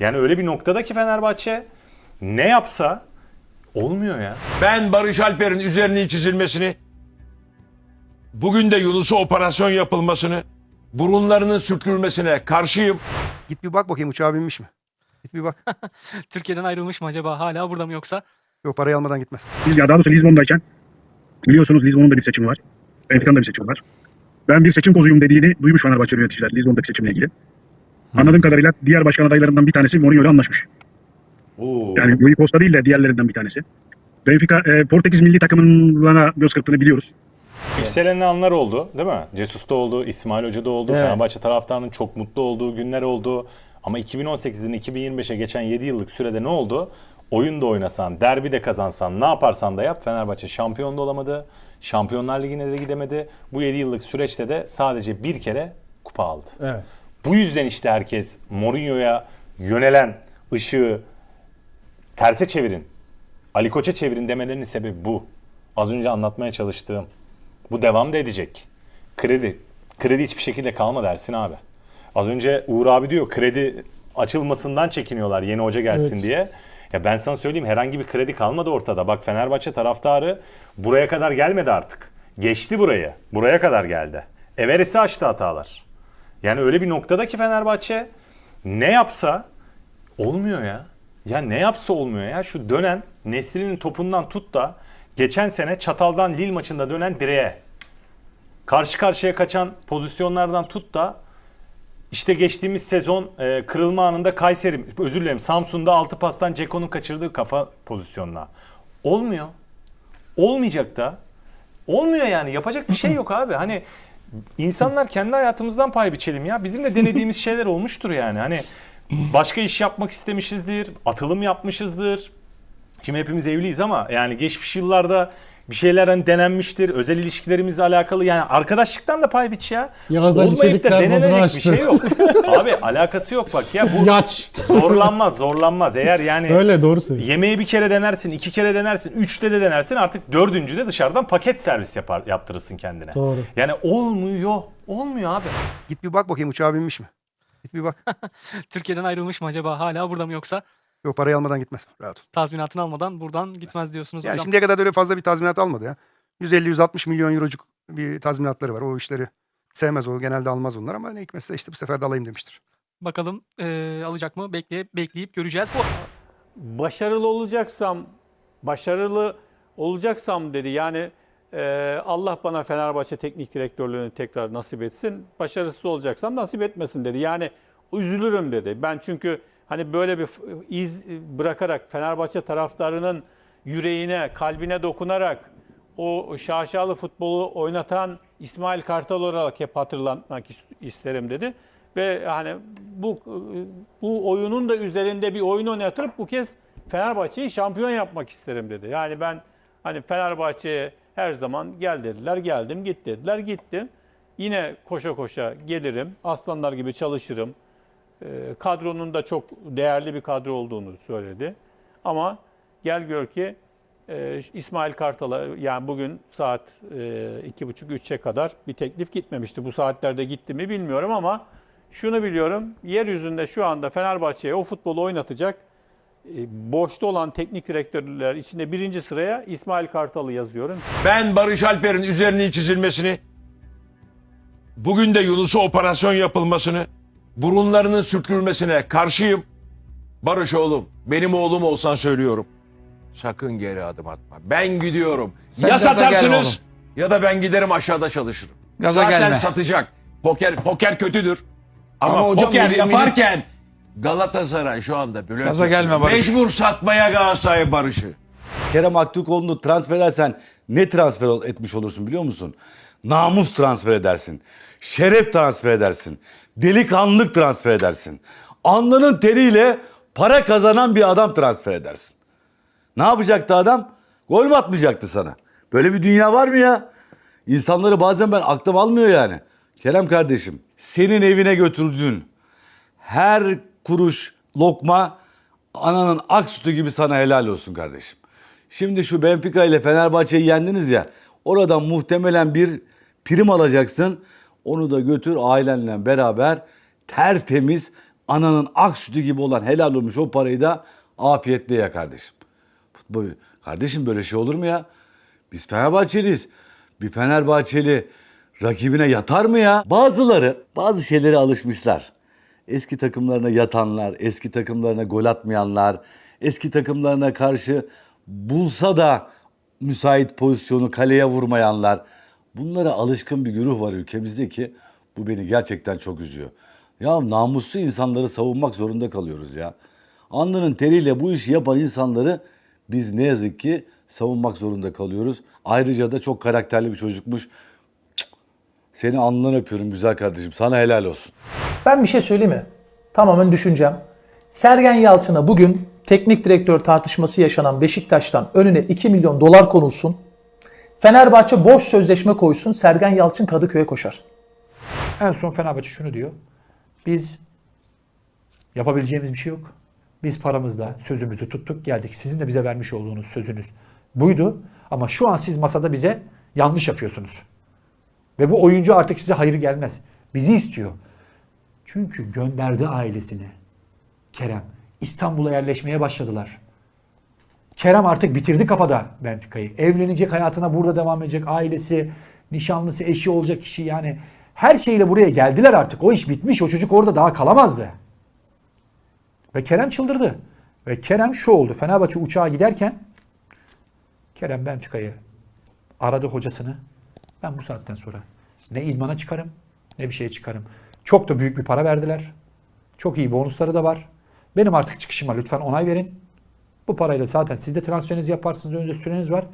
Yani öyle bir noktada ki Fenerbahçe ne yapsa olmuyor ya. Ben Barış Alper'in üzerinin çizilmesini, bugün de Yunus'a operasyon yapılmasını, burunlarının sürtülmesine karşıyım. Git bir bak bakayım uçağa binmiş mi? Git bir bak. Türkiye'den ayrılmış mı acaba? Hala burada mı yoksa? Yok parayı almadan gitmez. Biz ya daha doğrusu Lizbon'dayken biliyorsunuz Lizbon'un da bir seçimi var. Benfica'nın da bir seçimi var. Ben bir seçim kozuyum dediğini duymuş Fenerbahçe yöneticiler Lizbon'daki seçimle ilgili. Anladığım kadarıyla diğer başkan adaylarından bir tanesi Mourinho ile anlaşmış. Yani Rui Costa değil de diğerlerinden bir tanesi. Benfica e, Portekiz milli takımına göz kırptığını biliyoruz. Yükselen anlar oldu değil mi? Cesus'ta oldu, İsmail Hoca'da oldu, Evet. Fenerbahçe taraftarının çok mutlu olduğu günler oldu. Ama 2018'den 2025'e geçen 7 yıllık sürede ne oldu? Oyun da oynasan, derbi de kazansan, ne yaparsan da yap Fenerbahçe şampiyon da olamadı. Şampiyonlar Ligi'ne de gidemedi. Bu 7 yıllık süreçte de sadece bir kere kupa aldı. Evet. Bu yüzden işte herkes Mourinho'ya yönelen ışığı terse çevirin. Ali Koç'a çevirin demelerinin sebebi bu. Az önce anlatmaya çalıştığım. Bu devam da edecek. Kredi. Kredi hiçbir şekilde kalmadı Ersin abi. Az önce Uğur abi diyor kredi açılmasından çekiniyorlar yeni hoca gelsin Evet. diye. Ya ben sana söyleyeyim herhangi bir kredi kalmadı ortada. Bak Fenerbahçe taraftarı buraya kadar gelmedi artık. Geçti burayı. Buraya kadar geldi. Everest'i aştı hatalar. Yani öyle bir noktada ki Fenerbahçe ne yapsa olmuyor ya. Ya ne yapsa olmuyor ya. Şu dönen Nesli'nin topundan tut da geçen sene Çatal'dan Lille maçında dönen direğe. Karşı karşıya kaçan pozisyonlardan tut da işte geçtiğimiz sezon e, kırılma anında Kayseri, özür dilerim Samsun'da 6 pastan Ceko'nun kaçırdığı kafa pozisyonuna. Olmuyor. Olmayacak da. Olmuyor yani. Yapacak bir şey yok abi. Hani insanlar kendi hayatımızdan pay biçelim ya. Bizim de denediğimiz şeyler olmuştur yani. Hani başka iş yapmak istemişizdir. Atılım yapmışızdır. Şimdi hepimiz evliyiz ama yani geçmiş yıllarda bir şeyler hani denenmiştir. Özel ilişkilerimizle alakalı yani arkadaşlıktan da pay biç ya. Yağız Ali Olmayıp da denenecek bir şey yok. Abi alakası yok bak ya bu Yaç. zorlanmaz zorlanmaz. Eğer yani Öyle doğru söylüyorsun. Yemeği bir kere denersin, iki kere denersin, üçte de denersin. Artık dördüncüde dışarıdan paket servis yapar, yaptırırsın kendine. Doğru. Yani olmuyor. Olmuyor abi. Git bir bak bakayım uçağa binmiş mi? Git bir bak. Türkiye'den ayrılmış mı acaba? Hala burada mı yoksa? Yok parayı almadan gitmez. Rahat ol. Tazminatını almadan buradan gitmez diyorsunuz Yani hocam. şimdiye kadar da öyle fazla bir tazminat almadı ya. 150-160 milyon eurocuk bir tazminatları var. O işleri sevmez o. Genelde almaz onlar ama ne hikmetse işte bu sefer de alayım demiştir. Bakalım eee, alacak mı? Bekleyip, bekleyip göreceğiz. Bu başarılı olacaksam, başarılı olacaksam dedi. Yani e, Allah bana Fenerbahçe teknik direktörlüğünü tekrar nasip etsin. Başarısız olacaksam nasip etmesin dedi. Yani üzülürüm dedi. Ben çünkü hani böyle bir iz bırakarak Fenerbahçe taraftarının yüreğine, kalbine dokunarak o şaşalı futbolu oynatan İsmail Kartal olarak hep hatırlatmak is- isterim dedi. Ve hani bu bu oyunun da üzerinde bir oyun oynatırıp bu kez Fenerbahçe'yi şampiyon yapmak isterim dedi. Yani ben hani Fenerbahçe'ye her zaman gel dediler, geldim, git dediler, gittim. Yine koşa koşa gelirim, aslanlar gibi çalışırım. Ee, kadronun da çok değerli bir kadro olduğunu söyledi. Ama gel gör ki e, İsmail Kartal'a yani bugün saat e, iki buçuk üçe kadar bir teklif gitmemişti. Bu saatlerde gitti mi bilmiyorum ama şunu biliyorum. Yeryüzünde şu anda Fenerbahçe'ye o futbolu oynatacak e, boşta olan teknik direktörler içinde birinci sıraya İsmail Kartal'ı yazıyorum. Ben Barış Alper'in üzerinin çizilmesini, bugün de Yunus'a operasyon yapılmasını, burunlarının sürtülmesine karşıyım. Barış oğlum, benim oğlum olsan söylüyorum. Sakın geri adım atma. Ben gidiyorum. Sen ya satarsınız ya da ben giderim aşağıda çalışırım. Gaza Zaten gelme. satacak. Poker poker kötüdür. Ama, Ama hocam poker milli- yaparken Galatasaray şu anda Bülent Gaza gelme Barış. Mecbur satmaya Galatasaray Barış'ı. Kerem Aktürkoğlu'nu transfer edersen ne transfer ol- etmiş olursun biliyor musun? Namus transfer edersin. Şeref transfer edersin. Delikanlılık transfer edersin. Alnının teriyle para kazanan bir adam transfer edersin. Ne yapacaktı adam? Gol mü atmayacaktı sana? Böyle bir dünya var mı ya? İnsanları bazen ben aklım almıyor yani. Kerem kardeşim, senin evine götürdüğün her kuruş lokma ananın ak sütü gibi sana helal olsun kardeşim. Şimdi şu Benfica ile Fenerbahçe'yi yendiniz ya. Oradan muhtemelen bir prim alacaksın. Onu da götür ailenle beraber tertemiz Ananın ak sütü gibi olan helal olmuş o parayı da afiyetle ye kardeşim. Futbol. Kardeşim böyle şey olur mu ya? Biz Fenerbahçeliyiz. Bir Fenerbahçeli rakibine yatar mı ya? Bazıları bazı şeylere alışmışlar. Eski takımlarına yatanlar, eski takımlarına gol atmayanlar, eski takımlarına karşı bulsa da müsait pozisyonu kaleye vurmayanlar. Bunlara alışkın bir güruh var ülkemizde ki bu beni gerçekten çok üzüyor. Ya namuslu insanları savunmak zorunda kalıyoruz ya. Alnının teriyle bu işi yapan insanları biz ne yazık ki savunmak zorunda kalıyoruz. Ayrıca da çok karakterli bir çocukmuş. Seni alnından öpüyorum güzel kardeşim. Sana helal olsun. Ben bir şey söyleyeyim mi? Tamamen düşüncem. Sergen Yalçın'a bugün teknik direktör tartışması yaşanan Beşiktaş'tan önüne 2 milyon dolar konulsun. Fenerbahçe boş sözleşme koysun. Sergen Yalçın Kadıköy'e koşar. En son Fenerbahçe şunu diyor. Biz yapabileceğimiz bir şey yok. Biz paramızla sözümüzü tuttuk geldik. Sizin de bize vermiş olduğunuz sözünüz buydu. Ama şu an siz masada bize yanlış yapıyorsunuz. Ve bu oyuncu artık size hayır gelmez. Bizi istiyor. Çünkü gönderdi ailesini. Kerem. İstanbul'a yerleşmeye başladılar. Kerem artık bitirdi kafada Benfica'yı. Evlenecek hayatına burada devam edecek. Ailesi, nişanlısı, eşi olacak kişi yani her şeyle buraya geldiler artık. O iş bitmiş. O çocuk orada daha kalamazdı. Ve Kerem çıldırdı. Ve Kerem şu oldu. Fenerbahçe uçağa giderken Kerem Benfica'yı aradı hocasını. Ben bu saatten sonra ne ilmana çıkarım ne bir şeye çıkarım. Çok da büyük bir para verdiler. Çok iyi bonusları da var. Benim artık çıkışıma lütfen onay verin. Bu parayla zaten siz de transferinizi yaparsınız. Önünde süreniz var.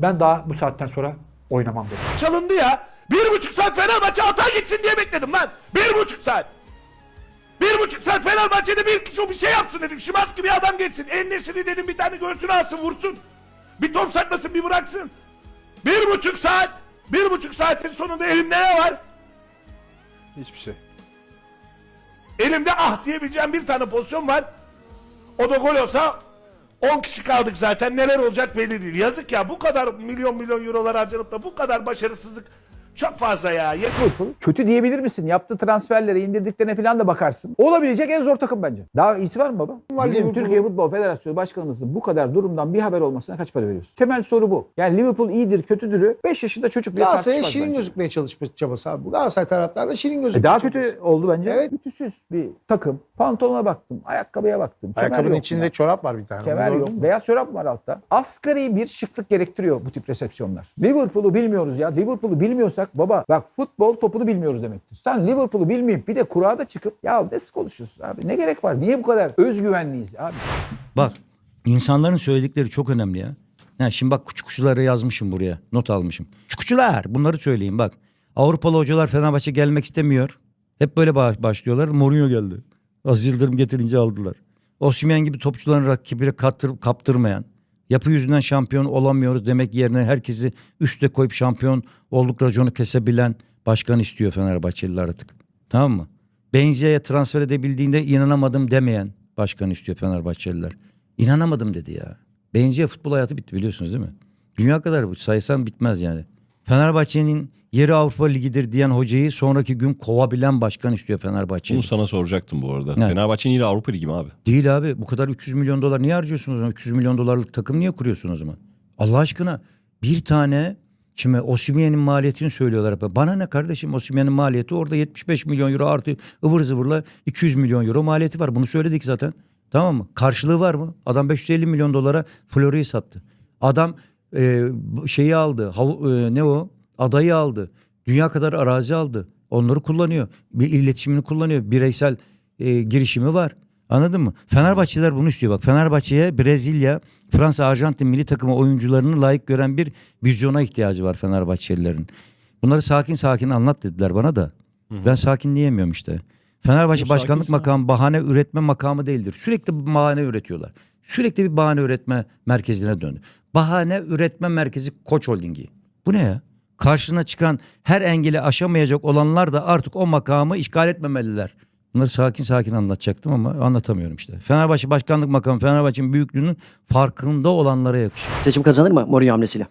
Ben daha bu saatten sonra oynamam dedim. Çalındı ya. Bir buçuk saat Fenerbahçe hata gitsin diye bekledim lan. Bir buçuk saat. Bir buçuk saat Fenerbahçe'de bir kişi bir şey yapsın dedim. Şimanski bir adam geçsin. Ennesini dedim bir tane göğsünü alsın vursun. Bir top saklasın bir bıraksın. Bir buçuk saat. Bir buçuk saatin sonunda elimde ne var? Hiçbir şey. Elimde ah diyebileceğim bir tane pozisyon var. O da gol olsa 10 kişi kaldık zaten. Neler olacak belli değil. Yazık ya bu kadar milyon milyon eurolar harcanıp da bu kadar başarısızlık çok fazla ya. Liverpool kötü diyebilir misin? Yaptığı transferlere, indirdiklerine falan da bakarsın. Olabilecek en zor takım bence. Daha iyisi var mı baba? Bizim Liverpool'un- Türkiye Futbol Federasyonu Başkanımızın bu kadar durumdan bir haber olmasına kaç para veriyorsun? Temel soru bu. Yani Liverpool iyidir, kötüdürü 5 yaşında çocuk bile Galatasaray'a şirin bence. gözükmeye çalışma çabası abi. Bu Galatasaray taraftarı da şirin E gözükmeye daha çabası. kötü oldu bence. Evet. Ütüsüz bir takım. Pantolona baktım, ayakkabıya baktım. kemer Ayakkabının yok içinde ya. çorap var bir tane. Kemer yok. Beyaz çorap var altta. Asgari bir şıklık gerektiriyor bu tip resepsiyonlar. Liverpool'u bilmiyoruz ya. Liverpool'u bilmiyorsak baba bak futbol topunu bilmiyoruz demektir. Sen Liverpool'u bilmeyip bir de kurada çıkıp ya nasıl konuşuyorsun abi? Ne gerek var? Niye bu kadar özgüvenliyiz abi? Bak insanların söyledikleri çok önemli ya. Yani şimdi bak küçükçuları yazmışım buraya. Not almışım. Küçükçüler bunları söyleyeyim bak. Avrupalı hocalar Fenerbahçe gelmek istemiyor. Hep böyle ba- başlıyorlar. Mourinho geldi. Aziz Yıldırım getirince aldılar. Osimhen gibi topçuların rakibine kattır, kaptırmayan. Yapı yüzünden şampiyon olamıyoruz demek yerine herkesi üste koyup şampiyon olduk raconu kesebilen başkan istiyor Fenerbahçeliler artık. Tamam mı? Benzia'ya transfer edebildiğinde inanamadım demeyen başkan istiyor Fenerbahçeliler. İnanamadım dedi ya. Benzia futbol hayatı bitti biliyorsunuz değil mi? Dünya kadar bu saysan bitmez yani. Fenerbahçe'nin yeri Avrupa Ligi'dir diyen hocayı sonraki gün kovabilen başkan istiyor Fenerbahçe. Bunu sana soracaktım bu arada. Evet. Fenerbahçe'nin yine Avrupa Ligi mi abi? Değil abi bu kadar 300 milyon dolar niye harcıyorsunuz o zaman? 300 milyon dolarlık takım niye kuruyorsun o zaman? Allah aşkına bir tane şimdi Osimhen'in maliyetini söylüyorlar. hep. Bana ne kardeşim Osimhen'in maliyeti orada 75 milyon euro artı ıvır zıvırla 200 milyon euro maliyeti var. Bunu söyledik zaten. Tamam mı? Karşılığı var mı? Adam 550 milyon dolara Florya'yı sattı. Adam e, şeyi aldı. hav- e, ne o? Adayı aldı. Dünya kadar arazi aldı. Onları kullanıyor. Bir iletişimini kullanıyor. Bireysel e, girişimi var. Anladın mı? Fenerbahçeliler bunu istiyor bak. Fenerbahçe'ye Brezilya, Fransa, Arjantin milli takımı oyuncularını layık gören bir vizyona ihtiyacı var Fenerbahçelilerin. Bunları sakin sakin anlat dediler bana da. Ben sakin diyemiyorum işte. Fenerbahçe Yok, başkanlık makamı bahane üretme makamı değildir. Sürekli bahane üretiyorlar. Sürekli bir bahane üretme merkezine döndü. Bahane üretme merkezi Koç Holding'i. Bu ne ya? Karşına çıkan her engeli aşamayacak olanlar da artık o makamı işgal etmemeliler. Bunları sakin sakin anlatacaktım ama anlatamıyorum işte. Fenerbahçe başkanlık makamı Fenerbahçe'nin büyüklüğünün farkında olanlara yakışır. Seçim kazanır mı Mourinho hamlesiyle?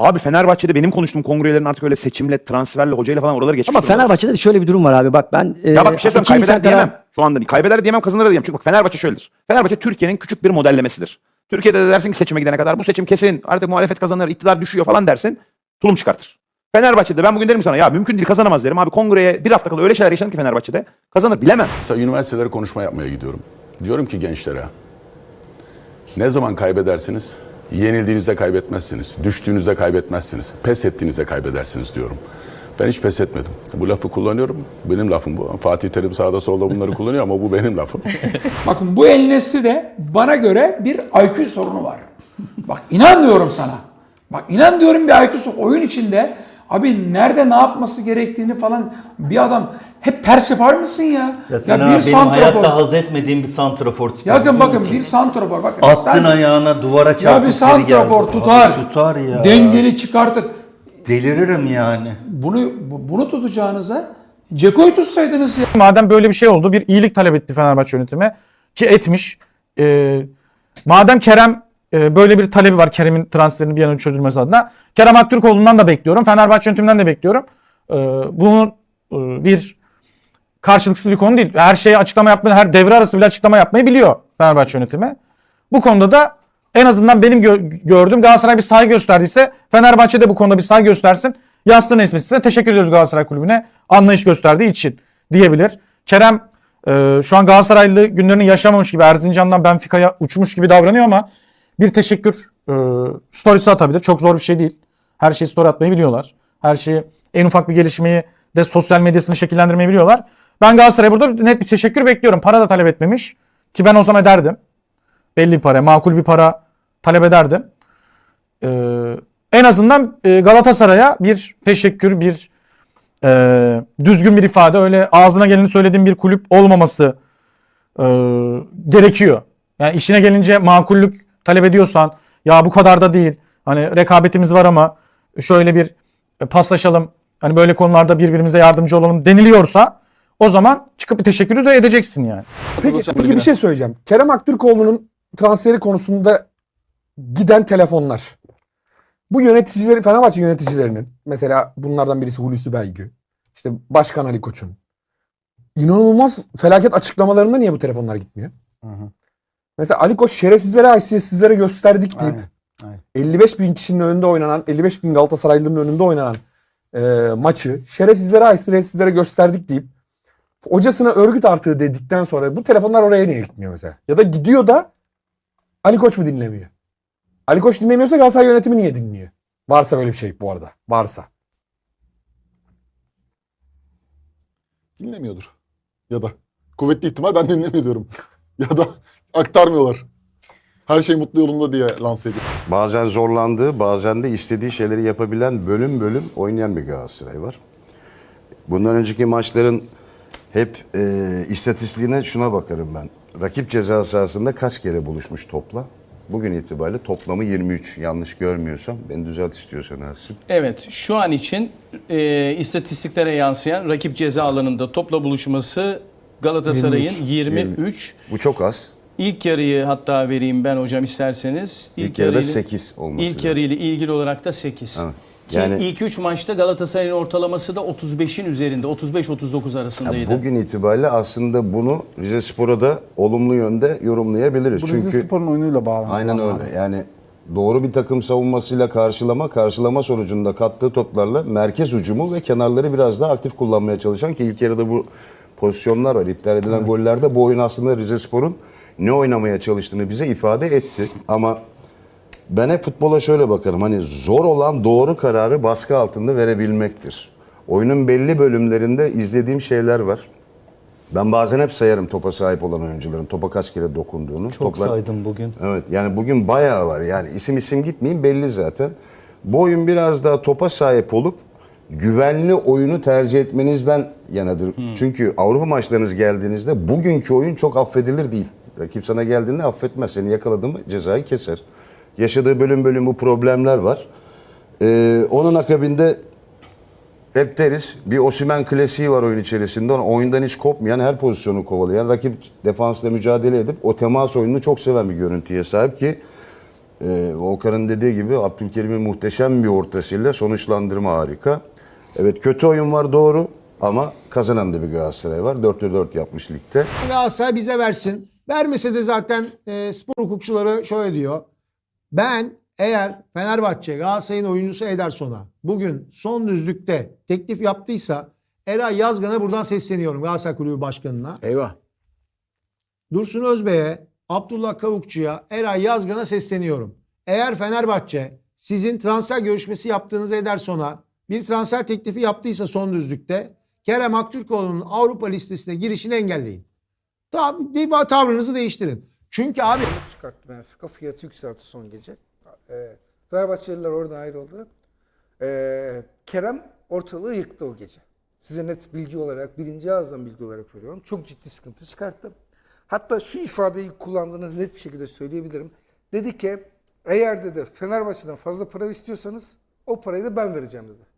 Abi Fenerbahçe'de benim konuştuğum kongrelerin artık öyle seçimle, transferle, hocayla falan oraları geçmiş. Ama Fenerbahçe'de de şöyle bir durum var abi. Bak ben e, Ya bak bir şey söyleyeyim iki kaybeder insan diyemem. Şu anda. Kaybeder diyemem kazanır da diyemem. Çünkü bak Fenerbahçe şöyledir. Fenerbahçe Türkiye'nin küçük bir modellemesidir. Türkiye'de de dersin ki seçime gidene kadar bu seçim kesin artık muhalefet kazanır, iktidar düşüyor falan dersin. Tulum çıkartır. Fenerbahçe'de ben bugün derim sana ya mümkün değil kazanamaz derim. Abi kongreye bir hafta kala öyle şeyler yaşadım ki Fenerbahçe'de kazanır bilemem. Mesela üniversitelere konuşma yapmaya gidiyorum. Diyorum ki gençlere ne zaman kaybedersiniz? Yenildiğinizde kaybetmezsiniz. Düştüğünüzde kaybetmezsiniz. Pes ettiğinizde kaybedersiniz diyorum. Ben hiç pes etmedim. Bu lafı kullanıyorum. Benim lafım bu. Fatih Terim sağda solda bunları kullanıyor ama bu benim lafım. Bakın bu El Nesri'de bana göre bir IQ sorunu var. Bak inan diyorum sana. Bak inan diyorum bir IQ sorunu. Oyun içinde abi nerede ne yapması gerektiğini falan bir adam hep ters yapar mısın ya? Ya, abi, bir benim santrafor. hayatta haz etmediğim bir santrafor tipi. Bakın biliyor bakın musun? bir santrafor bakın. Attın sen- ayağına duvara çarpıp Ya bir santrafor geldi. tutar. Abi tutar ya. Dengeli çıkartır. Deliririm yani. Bunu bu- bunu tutacağınıza Ceko'yu tutsaydınız ya. Madem böyle bir şey oldu bir iyilik talep etti Fenerbahçe yönetimi ki etmiş. Ee, madem Kerem e, böyle bir talebi var Kerem'in transferinin bir an önce çözülmesi adına. Kerem Aktürkoğlu'ndan da bekliyorum. Fenerbahçe yönetiminden de bekliyorum. Ee, bunun e, bir karşılıksız bir konu değil. Her şeye açıklama yapmayı, her devre arası bile açıklama yapmayı biliyor Fenerbahçe yönetimi. Bu konuda da en azından benim gö- gördüğüm Galatasaray bir saygı gösterdiyse Fenerbahçe de bu konuda bir saygı göstersin. Yastığın esmesine teşekkür ediyoruz Galatasaray Kulübü'ne anlayış gösterdiği için diyebilir. Kerem e, şu an Galatasaraylı günlerini yaşamamış gibi Erzincan'dan Benfica'ya uçmuş gibi davranıyor ama bir teşekkür e, storiesi atabilir. Çok zor bir şey değil. Her şeyi story atmayı biliyorlar. Her şeyi en ufak bir gelişmeyi de sosyal medyasını şekillendirmeyi biliyorlar. Ben Galatasaray'a burada net bir teşekkür bekliyorum. Para da talep etmemiş. Ki ben o zaman ederdim. Belli bir para, makul bir para talep ederdim. Ee, en azından e, Galatasaray'a bir teşekkür, bir e, düzgün bir ifade, öyle ağzına geleni söylediğim bir kulüp olmaması e, gerekiyor. Yani işine gelince makullük talep ediyorsan, ya bu kadar da değil, hani rekabetimiz var ama şöyle bir e, paslaşalım, hani böyle konularda birbirimize yardımcı olalım deniliyorsa o zaman çıkıp bir teşekkürü de edeceksin yani. Peki, peki bir şey söyleyeceğim. Kerem Aktürkoğlu'nun transferi konusunda giden telefonlar. Bu yöneticileri, Fenerbahçe yöneticilerinin mesela bunlardan birisi Hulusi Belgü, işte Başkan Ali Koç'un inanılmaz felaket açıklamalarında niye bu telefonlar gitmiyor? Mesela Ali Koç şerefsizlere, haysiyetsizlere gösterdik deyip 55 bin kişinin önünde oynanan, 55 bin Galatasaraylı'nın önünde oynanan e, maçı şerefsizlere, haysiyetsizlere gösterdik deyip hocasına örgüt artığı dedikten sonra bu telefonlar oraya niye gitmiyor mesela? Ya da gidiyor da Ali Koç mu dinlemiyor? Ali Koç dinlemiyorsa Galatasaray yönetimi niye dinliyor? Varsa böyle bir şey bu arada. Varsa. Dinlemiyordur. Ya da kuvvetli ihtimal ben dinlemiyor diyorum. ya da aktarmıyorlar. Her şey mutlu yolunda diye lanse ediyor. Bazen zorlandığı, bazen de istediği şeyleri yapabilen bölüm bölüm oynayan bir Galatasaray var. Bundan önceki maçların hep e, istatistiğine şuna bakarım ben. Rakip ceza sahasında kaç kere buluşmuş topla? Bugün itibariyle toplamı 23. Yanlış görmüyorsam. Beni düzelt istiyorsan Ersin. Evet, şu an için e, istatistiklere yansıyan rakip ceza alanında topla buluşması Galatasaray'ın 23. 23. Bu çok az. İlk yarıyı hatta vereyim ben hocam isterseniz. İlk yarıda yarıyla- 8 olması İlk yarı ile ilgili olarak da 8. Evet. Ki Yani- ilk 3 maçta Galatasaray'ın ortalaması da 35'in üzerinde. 35-39 arasındaydı. Bugün itibariyle aslında bunu Rize Spor'a da olumlu yönde yorumlayabiliriz. Bu Çünkü Rize Spor'un oyunuyla bağlantılı. Aynen öyle. Yani doğru bir takım savunmasıyla karşılama, karşılama sonucunda kattığı toplarla merkez ucumu ve kenarları biraz daha aktif kullanmaya çalışan ki ilk yarıda bu pozisyonlar var. İptal edilen gollerde bu oyun aslında Rize Spor'un ne oynamaya çalıştığını bize ifade etti. Ama ben hep futbola şöyle bakarım. Hani zor olan doğru kararı baskı altında verebilmektir. Oyunun belli bölümlerinde izlediğim şeyler var. Ben bazen hep sayarım topa sahip olan oyuncuların topa kaç kere dokunduğunu. Çok Toplar- saydım bugün. Evet yani bugün bayağı var. Yani isim isim gitmeyeyim belli zaten. Bu oyun biraz daha topa sahip olup güvenli oyunu tercih etmenizden yanadır. Çünkü Avrupa maçlarınız geldiğinizde bugünkü oyun çok affedilir değil. Rakip sana geldiğinde affetmez. Seni yakaladı mı cezayı keser. Yaşadığı bölüm bölüm bu problemler var. Ee, onun akabinde hep deriz bir Osimen klasiği var oyun içerisinde. Onu oyundan hiç kopmayan, her pozisyonu kovalayan, rakip defansla mücadele edip o temas oyununu çok seven bir görüntüye sahip ki Ee, Volkan'ın dediği gibi Abdülkerim'in muhteşem bir ortasıyla sonuçlandırma harika. Evet kötü oyun var doğru ama kazanan da bir Galatasaray var. 4'te 4 yapmış ligde. Galatasaray bize versin. Vermese de zaten e, spor hukukçuları şöyle diyor. Ben eğer Fenerbahçe Galatasaray'ın oyuncusu Ederson'a bugün son düzlükte teklif yaptıysa Eray Yazgan'a buradan sesleniyorum Galatasaray Kulübü Başkanı'na. Eyvah. Dursun Özbey'e, Abdullah Kavukçu'ya, Eray Yazgan'a sesleniyorum. Eğer Fenerbahçe sizin transfer görüşmesi yaptığınız Ederson'a bir transfer teklifi yaptıysa son düzlükte Kerem Aktürkoğlu'nun Avrupa listesine girişini engelleyin. Tav bir tavrınızı değiştirin. Çünkü abi çıkarttı Benfica. Fiyatı yükseltti son gece. E, Fenerbahçeliler oradan ayrıldı. E, Kerem ortalığı yıktı o gece. Size net bilgi olarak, birinci ağızdan bilgi olarak veriyorum. Çok ciddi sıkıntı çıkarttı. Hatta şu ifadeyi kullandığınız net bir şekilde söyleyebilirim. Dedi ki eğer dedi Fenerbahçe'den fazla para istiyorsanız o parayı da ben vereceğim dedi.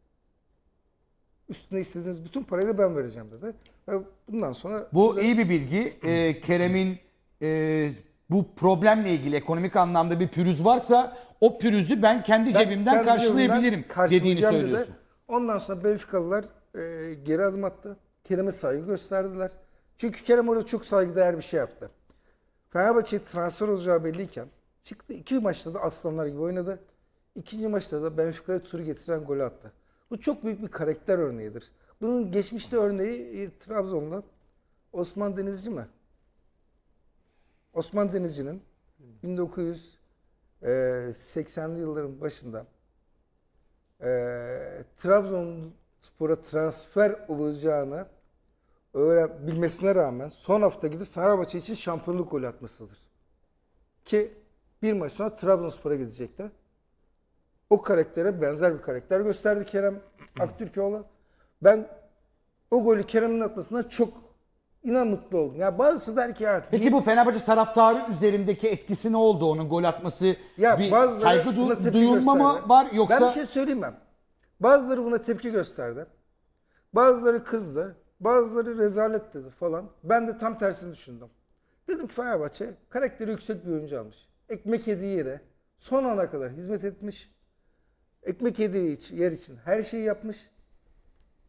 Üstüne istediğiniz bütün parayı da ben vereceğim dedi. Ve bundan sonra Bu iyi bir bilgi. Ee, Kerem'in e, bu problemle ilgili ekonomik anlamda bir pürüz varsa o pürüzü ben kendi Ben cebimden kendi karşılayabilirim cebimden dediğini karşılayacağım dedi. söylüyorsun. Ondan sonra Benficalılar e, geri adım attı. Kerem'e saygı gösterdiler. Çünkü Kerem orada çok saygıdeğer bir şey yaptı. Fenerbahçe transfer olacağı belliyken çıktı. iki maçta da aslanlar gibi oynadı. İkinci maçta da Benfica'ya turu getiren golü attı. Bu çok büyük bir karakter örneğidir. Bunun geçmişte örneği e, Trabzon'da Osman Denizci mi? Osman Denizci'nin 1980'li yılların başında e, Trabzonspor'a transfer olacağını öğren bilmesine rağmen son hafta gidip Fenerbahçe için şampiyonluk golü atmasıdır. Ki bir maç sonra Trabzonspor'a gidecekti. O karaktere benzer bir karakter gösterdi Kerem Aktürkoğlu. Ben o golü Kerem'in atmasına çok inan mutlu oldum. Ya bazısı der ki ya Peki bu Fenerbahçe taraftarı üzerindeki etkisi ne oldu onun gol atması? Ya bir bazıları saygı du- tepki duyulma mı gösterdi. var yoksa Ben bir şey söyleyeyim mi? Bazıları buna tepki gösterdi. Bazıları kızdı. Bazıları rezalet dedi falan. Ben de tam tersini düşündüm. Dedim ki Fenerbahçe karakteri yüksek bir oyuncu almış. Ekmek yediği yere son ana kadar hizmet etmiş. Ekmek yediği için, yer için her şeyi yapmış.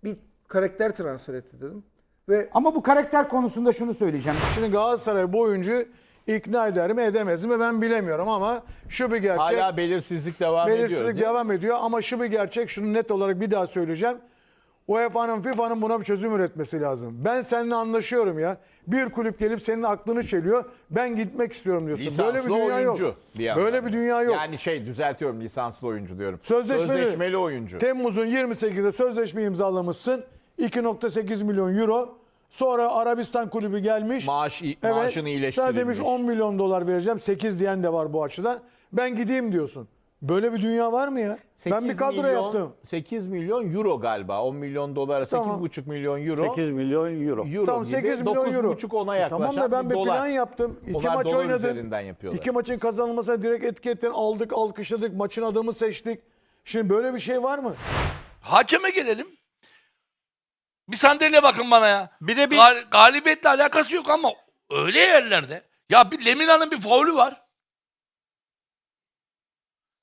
Bir karakter transfer etti dedim. Ve ama bu karakter konusunda şunu söyleyeceğim. Şimdi Galatasaray bu oyuncu ikna eder mi edemez mi ben bilemiyorum ama şu bir gerçek. Hala belirsizlik devam ediyor. Belirsizlik mi? devam ediyor ama şu bir gerçek şunu net olarak bir daha söyleyeceğim. UEFA'nın FIFA'nın buna bir çözüm üretmesi lazım. Ben seninle anlaşıyorum ya. Bir kulüp gelip senin aklını çeliyor. Ben gitmek istiyorum diyorsun. Lisanslı Böyle bir dünya oyuncu yok. bir yandan. Böyle bir dünya yok. Yani şey düzeltiyorum lisanslı oyuncu diyorum. Sözleşmeli, Sözleşmeli oyuncu. Temmuz'un 28'de sözleşme imzalamışsın. 2.8 milyon euro. Sonra Arabistan kulübü gelmiş. Maaş, maaşını Sana demiş iyileştirilmiş. 10 milyon dolar vereceğim. 8 diyen de var bu açıdan. Ben gideyim diyorsun. Böyle bir dünya var mı ya? Ben bir 8 kadro milyon- yaptım. 8 milyon euro galiba. 10 milyon dolara Tamam. 8,5 milyon euro. 8 milyon euro. euro Tamam gibi 8 milyon euro. 9,5 ona yaklaşan Tamam da ben bir dolar. plan yaptım. İki Onlar maç dolar oynadım. üzerinden yapıyorlar. İki maçın kazanılmasına direkt etiketten aldık, alkışladık. Maçın adamı seçtik. Şimdi böyle bir şey var mı? Hakeme gelelim. Bir sandalye bakın bana ya. Bir de bir Gal- galibiyetle alakası yok ama öyle yerlerde. Ya bir Lemina'nın bir faulü var.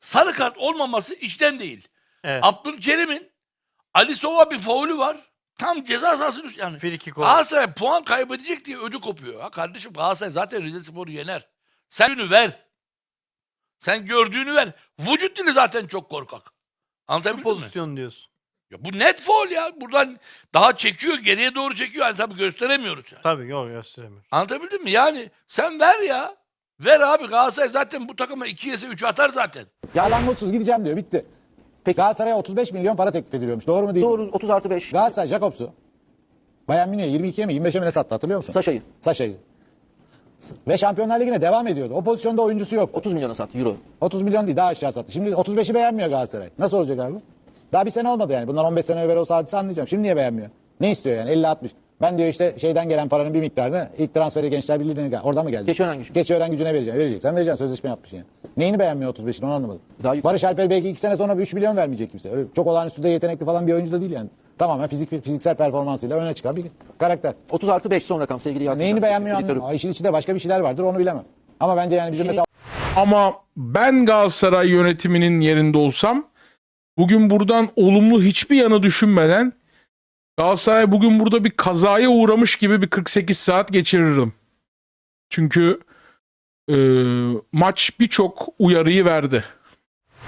Sarı kart olmaması içten değil. Evet. Abdülkerim'in Ali Sova bir faulü var. Tam ceza sahasının üstü yani. Frikik gol. Galatasaray puan kaybedecek diye ödü kopuyor. Ha kardeşim Galatasaray zaten Rize Spor'u yener. Sen günü ver. Sen gördüğünü ver. Vücut dili zaten çok korkak. Anlatabildim mi? pozisyon diyorsun. Ya bu net foul ya. Buradan daha çekiyor, geriye doğru çekiyor. Yani tabii gösteremiyoruz yani. Tabii yok gösteremiyorum. Anlatabildim mi? Yani sen ver ya. Ver abi Galatasaray zaten bu takıma 2 yese 3 atar zaten. Ya ben mutsuz gideceğim diyor bitti. Peki Galatasaray'a 35 milyon para teklif ediliyormuş. Doğru mu değil mi? Doğru 30 artı 5. Galatasaray Jacobs'u Bayern Münih'e 22'ye mi 25'e mi ne sattı hatırlıyor musun? Saşa'yı. Saşa'yı. Ve Şampiyonlar Ligi'ne devam ediyordu. O pozisyonda oyuncusu yok. 30 milyona sattı euro. 30 milyon değil daha aşağı sattı. Şimdi 35'i beğenmiyor Galatasaray. Nasıl olacak abi? Daha bir sene olmadı yani. Bundan 15 sene evvel olsa hadise anlayacağım. Şimdi niye beğenmiyor? Ne istiyor yani 50-60? Ben diyor işte şeyden gelen paranın bir miktarını ilk transferi Gençler Birliği'ne gel. Orada mı geldi? Keçiören gücü. Keçiören gücüne vereceğim. Verecek. Sen vereceksin. Sözleşme yapmış yani. Neyini beğenmiyor 35'ini onu anlamadım. Barış Alper belki 2 sene sonra 3 milyon vermeyecek kimse. Öyle çok olağanüstü de yetenekli falan bir oyuncu da değil yani. Tamamen fizik, fiziksel performansıyla öne çıkan bir karakter. 30 artı 5 son rakam sevgili Yasin. Neyini beğenmiyor anlamadım. İşin içinde başka bir şeyler vardır onu bilemem. Ama bence yani bizim mesela Ama ben Galatasaray yönetiminin yerinde olsam bugün buradan olumlu hiçbir yanı düşünmeden Galatasaray bugün burada bir kazaya uğramış gibi bir 48 saat geçiririm. Çünkü e, maç birçok uyarıyı verdi.